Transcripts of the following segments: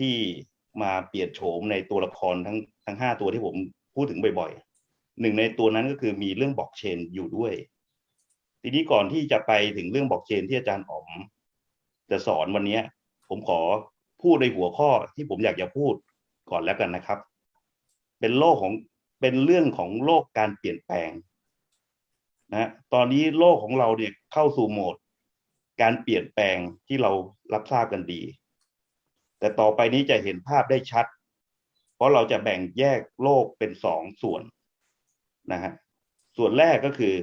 ที่มาเปลี่ยนโฉมในตัวละครทั้งทั้งห้าตัวที่ผมพูดถึงบ่อยๆหนึ่งในตัวนั้นก็คือมีเรื่องบอกเชนอยู่ด้วย ทีนี้ก่อนที่จะไปถึงเรื่องบอกเชนที่อาจารย์อ๋อมจะสอนวันนี้ผมขอพูดในหัวข้อที่ผมอยากจะพูดก่อนแล้วกันนะครับ เป็นโลกของเป็นเรื่องของโลกการเปลี่ยนแปลงนะตอนนี้โลกของเราเนี่ยเข้าสู่โหมด การเปลี่ยนแปลงที่เรารับทราบกันดี แต่ต่อไปนี้จะเห็นภาพได้ชัด เพราะเราจะแบ่งแยกโลกเป็นสองส่วนนะฮะส่วนแรกก็คือ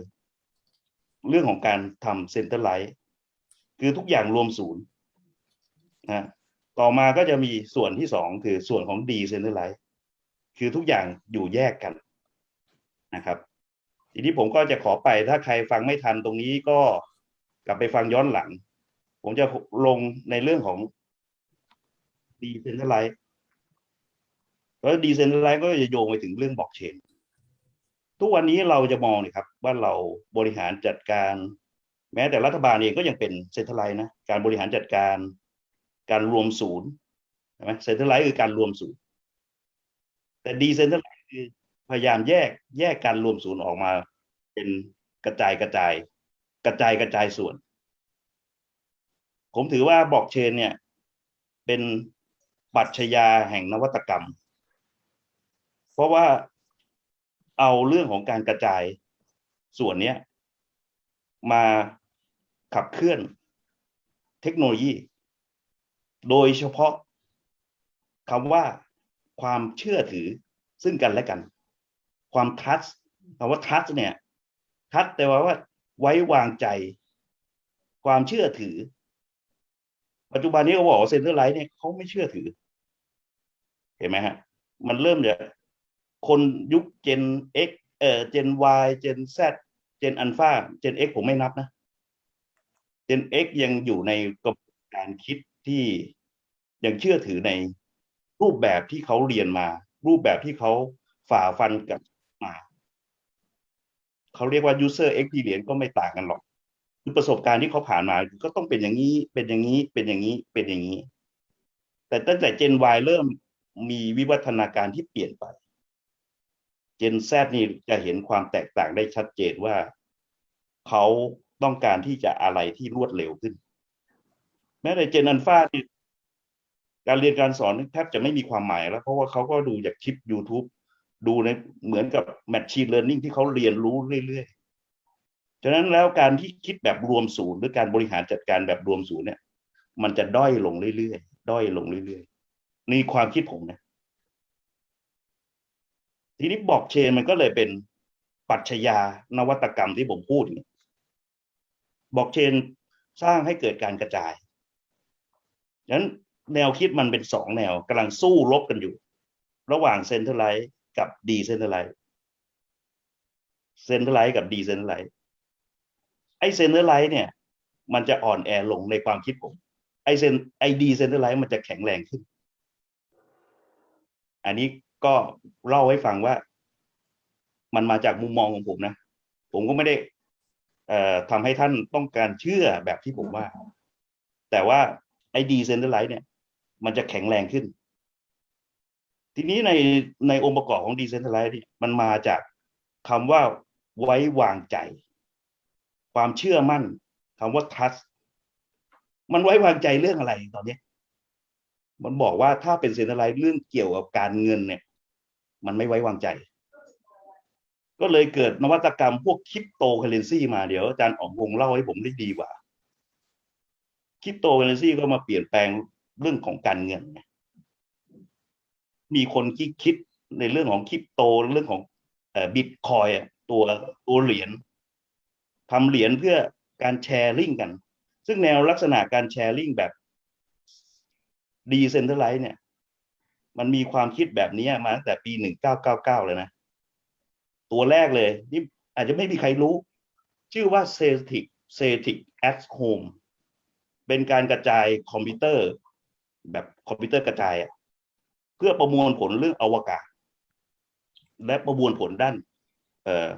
เรื่องของการทำเซ็นเตอร์ไลท์คือทุกอย่างรวมศูนย์นะต่อมาก็จะมีส่วนที่สองคือส่วนของดีเซ็นเตอร์ไลท์คือทุกอย่างอยู่แยกกันนะครับ ทีนี้ผมก็จะขอไปถ้าใครฟังไม่ทันตรงนี้ก็กลับไปฟังย้อนหลัง ผมจะลงในเรื่องของ ดีเซนเ r อร์ไลท์แล้วดีเซนเ r อร์ไลท์ก็จะโยงไปถึงเรื่องบล็อกเชนทุกวันนี้เราจะมองเนี่ยครับว่าเราบริหารจัดการ แม้แต่รัฐบาลเองก็ยังเป็นเซ็นทรัลไลท์นะการบริหารจัดการ การรวมศูนย์ใช่ไหมเซ็นทรัลไลท์คือการรวมศูนย์ แต่ดีเซนทรัลไลท์คือพยายามแยกแยกการรวมศูนย์ออกมา เป็นกระจายกระจาย กระจายกระจายส่วน ผมถือว่าบล็อกเชนเนี่ย เป็น ปัชญาแห่งนวัตกรรม เพราะว่าเอาเรื่องของการกระจายส่วนนี้มาขับเคลื่อนเทคโนโลยี โดยเฉพาะคำว่าความเชื่อถือซึ่งกันและกัน ความทัชคำว่าทัชเนี่ยทัชแต่ว่าว่าไว้วางใจ ความเชื่อถือ ปัจจุบันนี้เขาบอกว่าเซ็นเตอร์ไลท์เนี่ยเขาไม่เชื่อถือ เห็นไหมฮะ มันเริ่มจากคนยุคเจน X เอ่อเจน Y เจน Z เจนอัลฟาเจน X ผมไม่นับนะเจน X ยังอยู่ในกระบวนการคิดที่ยังเชื่อถือในรูปแบบที่เขาเรียนมา รูปแบบที่เขาฝ่าฟันกับมาเขาเรียกว่า user experience ก็ไม่ต่างกันหรอกคือประสบการณ์ที่เขาผ่านมา ก็ต้องเป็นอย่างนี้เป็นอย่างนี้เป็นอย่างนี้เป็นอย่างนี้ แต่ตั้งแต่เจน Y เริ่ม มีวิวัฒนาการที่เปลี่ยนไป เจน Z นี่จะเห็นความแตกต่างได้ชัดเจนว่าเขาต้องการที่จะอะไรที่รวดเร็วขึ้น แม้แต่เจนอัลฟาที่การเรียนการสอนแทบจะไม่มีความหมายแล้ว เพราะว่าเขาก็ดูจากคลิป YouTube ดูในเหมือนกับ Machine Learning ที่เขาเรียนรู้เรื่อยๆ ฉะนั้นแล้วการที่คิดแบบรวมศูนย์หรือการบริหารจัดการแบบรวมศูนย์เนี่ย มันจะด้อยลงเรื่อยๆ ด้อยลงเรื่อยๆ นี่ความคิดผมนะทีนี้บอกเชนมันก็เลยเป็นปรัชญานวัตกรรมที่ผมพูดอย่างนี้บอกเชนสร้างให้เกิดการกระจายฉะนั้นแนวคิดมันเป็นสองแนวกำลังสู้รบกันอยู่ ระหว่างเซนเทอร์ไลท์กับดีเซนเทอร์ไลท์เซนเทอร์ไลท์กับดีเซนเทอร์ไลท์ไอเซนเทอร์ไลท์เนี่ย มันจะอ่อนแอลงในความคิดผม ไอเซนไอดีเซนเตอร์ไลท์มันจะแข็งแรงขึ้น อันนี้ก็เล่าให้ฟังว่า มันมาจากมุมมองของผมนะ ผมก็ไม่ได้ทำให้ท่านต้องการเชื่อแบบที่ผมว่า แต่ว่าไอ้ดีเซนเตอร์ไลท์เนี่ย มันจะแข็งแรงขึ้น ทีนี้ในในองค์ประกอบของดีเซนเตอร์ไลท์เนี่ยมันมาจากคำว่าไว้วางใจ ความเชื่อมั่นคำว่า trust มันไว้วางใจเรื่องอะไรตอนนี้ มันบอกว่าถ้าเป็นเซ็นทรัลไลท์เรื่องเกี่ยวกับการเงินเนี่ย มันไม่ไว้วางใจ ก็เลยเกิดนวัตกรรมพวกคริปโตเคเรนซีมาเดี๋ยวอาจารย์ออกวงเล่าให้ผมได้ดีกว่าคริปโตเคเรนซีก็มาเปลี่ยนแปลงเรื่องของการเงิน มีคนคิดคิดในเรื่องของคริปโตเรื่องของบิตคอยตัวตัวเหรียญทำเหรียญเพื่อการแชร์ลิงกัน ซึ่งแนวลักษณะการแชร์ลิงแบบ ดีเซนเทอร์ไลท์เนี่ย มันมีความคิดแบบนี้มาตั้งแต่ปีหนึ่งเก้าเก้าเก้าเลยนะ ตัวแรกเลยนี่อาจจะไม่มีใครรู้ ชื่อว่า c e t i c c e t i c at home เป็นการกระจายคอมพิวเตอร์ แบบคอมพิวเตอร์กระจายอะเพื่อประมวลผลเรื่องอวกาศ และประมวลผลด้าน เอ่อ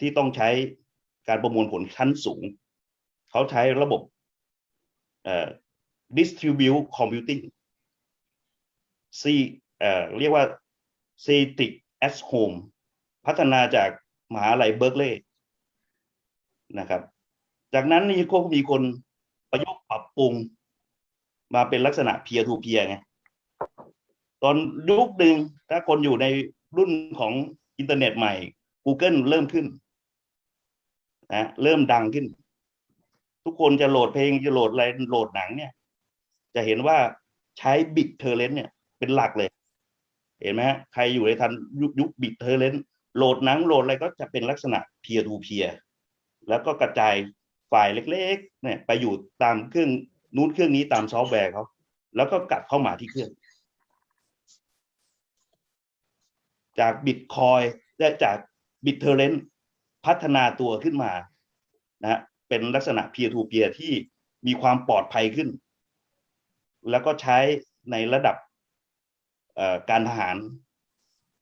ที่ต้องใช้การประมวลผลชั้นสูง เขาใช้ระบบเอ่อ distribute computing ซีเอ่อเรียกว่า c e t i c as Home พัฒนาจากมหาลัยเบิร์กเลย์นะครับ จากนั้นนี่ก็มีคนประยุกต์ปรับปรุง มาเป็นลักษณะ peer to peer ไงตอนยุคหนึ่งถ้าคนอยู่ในรุ่นของอินเทอร์เน็ตใหม่ Google เริ่มขึ้นนะเริ่มดังขึ้น ทุกคนจะโหลดเพลงจะโหลดอะไรโหลดหนังเนี่ย จะเห็นว่าใช้บิ t เทอร์เลนต์เนี่ยเป็นหลักเลย เห็นไหมฮะใครอยู่ในทันยุคยุคบิ t เทอร์เลนต์โหลดหนังโหลดอะไรก็จะเป็นลักษณะ peer to peer แล้วก็กระจายไฟล์เล็กๆเนี่ยไปอยู่ตามเครื่องนู้นเครื่องนี้ตามซอฟต์แวร์เขาแล้วก็กลับเข้ามาที่เครื่อง จากบิตคอยและจากบิตเทอร์เรนพัฒนาตัวขึ้นมานะฮะเป็นลักษณะ peer to peer ที่มีความปลอดภัยขึ้น แล้วก็ใช้ในระดับการทหาร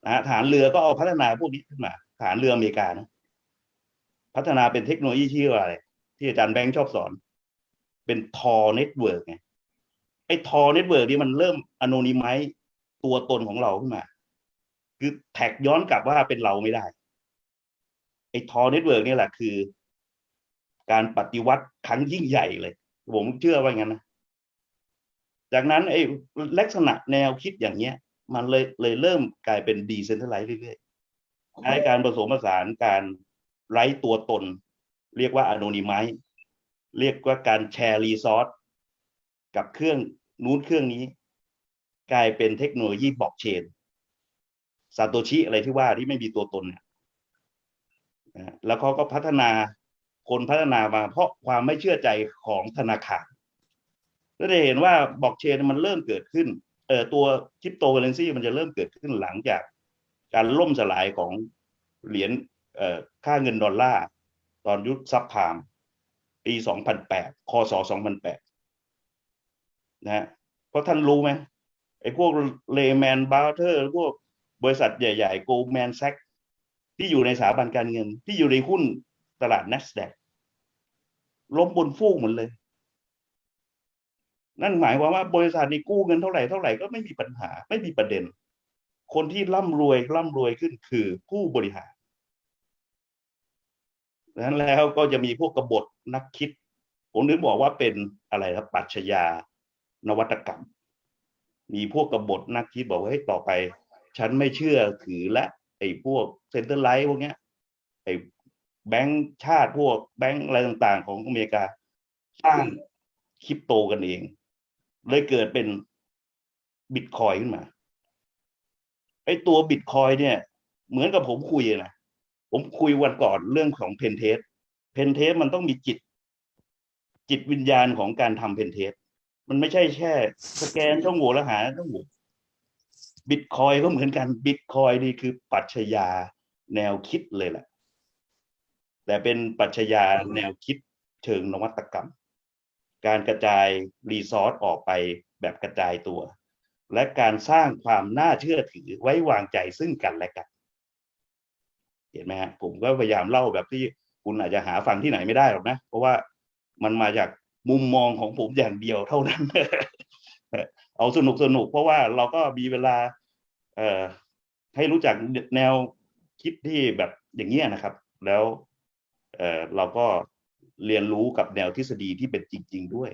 นะฮะทหารเรือก็เอาพัฒนาพวกนี้ขึ้นมาทหารเรืออเมริกานะพัฒนาเป็นเทคโนโลยีที่ว่าอะไร ที่อาจารย์แบงค์ชอบสอน เป็นทอเน็ตเวิร์กไงไอ้ทอเน็ตเวิร์กนี่มันเริ่มอ n o นิม z e ตัวตนของเราขึ้นมา คือแท็กย้อนกลับว่าเป็นเราไม่ได้ ไอ้ทอเน็ตเวิร์กนี่แหละคือ การปฏิวัติครั้งยิ่งใหญ่เลย ผมเชื่อว่างั้นนะ จากนั้นไอ้ลักษณะแนวคิดอย่างเนี้ย มันเลยเลยเริ่มกลายเป็นดีเซนท r a ไลซ์เรื่อยๆใช้การผสมผสานการไร้ตัวตน เรียกว่าอ n o นิ m ม z e เรียกว่าการแชร์รีซอสกับเครื่องนู้นเครื่องนี้ กลายเป็นเทคโนโลยีบล็อกเชนซาโตชิอะไรที่ว่าที่ไม่มีตัวตนเนี่ยนะแล้วเขาก็พัฒนาคนพัฒนามาเพราะความไม่เชื่อใจของธนาคาร ก็ได้เห็นว่าบล็อกเชนมันเริ่มเกิดขึ้นเอ่อตัวคริปโตเคอเรนซีมันจะเริ่มเกิดขึ้นหลังจากการล่มสลายของเหรียญเอ่อค่าเงินดอลลาร์ตอนยุคซับพามปี 2008คศ2008นะฮะเพราะท่านรู้ไหมไอ้พวกเลแมนบาร์เทอร์พวกบริษัทใหญ่ๆโกลแมนแซกที่อยู่ในสถาบันการเงิน ที่อยู่ในหุ้นตลาด NASDAQ ล้มบนฟูกหมดเลย นั่นหมายความว่าบริษัทนี้กู้เงินเท่าไหร่เท่าไหร่ก็ไม่มีปัญหาไม่มีประเด็น คนที่ร่ำรวยร่ำรวยขึ้นคือผู้บริหารดังนั้นแล้วก็จะมีพวกกบฏนักคิด ผมนึกบอกว่าเป็นอะไรครับปัชญานวัตกรรม มีพวกกบฏนักคิดบอกว่าเฮ้ยต่อไป ฉันไม่เชื่อถือและไอ้พวกเซ็นเตอร์ไลท์พวกเนี้ยไอ้แบงก์ชาติพวกแบงก์อะไรต่างๆ ของอเมริกาสร้างคริปโตกันเอง เลยเกิดเป็นบิตคอยขึ้นมาไอ้ตัวบิตคอยเนี่ย เหมือนกับผมคุยนะผมคุยวันก่อนเรื่องของเพนเทสเพนเทสมันต้องมีจิต จิตวิญญาณของการทำเพนเทสมันไม่ใช่แค่สแกนช่องโหว่แล้วหาช่องโหว่บิตคอยก็เหมือนกันบิตคอยนี่คือปรัชญาแนวคิดเลยแหละแต่เป็นปรัชญาแนวคิดเชิงนวัตกรรม การกระจายรีซอสออกไปแบบกระจายตัว และการสร้างความน่าเชื่อถือไว้วางใจซึ่งกันและกัน เห็นไหมฮะผมก็พยายามเล่าแบบที่คุณอาจจะหาฟังที่ไหนไม่ได้หรอกนะ เพราะว่ามันมาจากมุมมองของผมอย่างเดียวเท่านั้น เอาสนุกสนุกเพราะว่าเราก็มีเวลา เอ่อให้รู้จักแนวคิดที่แบบอย่างเงี้ยนะครับ แล้ว เอ่อเราก็ เรียนรู้กับแนวทฤษฎีที่เป็นจริง ๆ ด้วย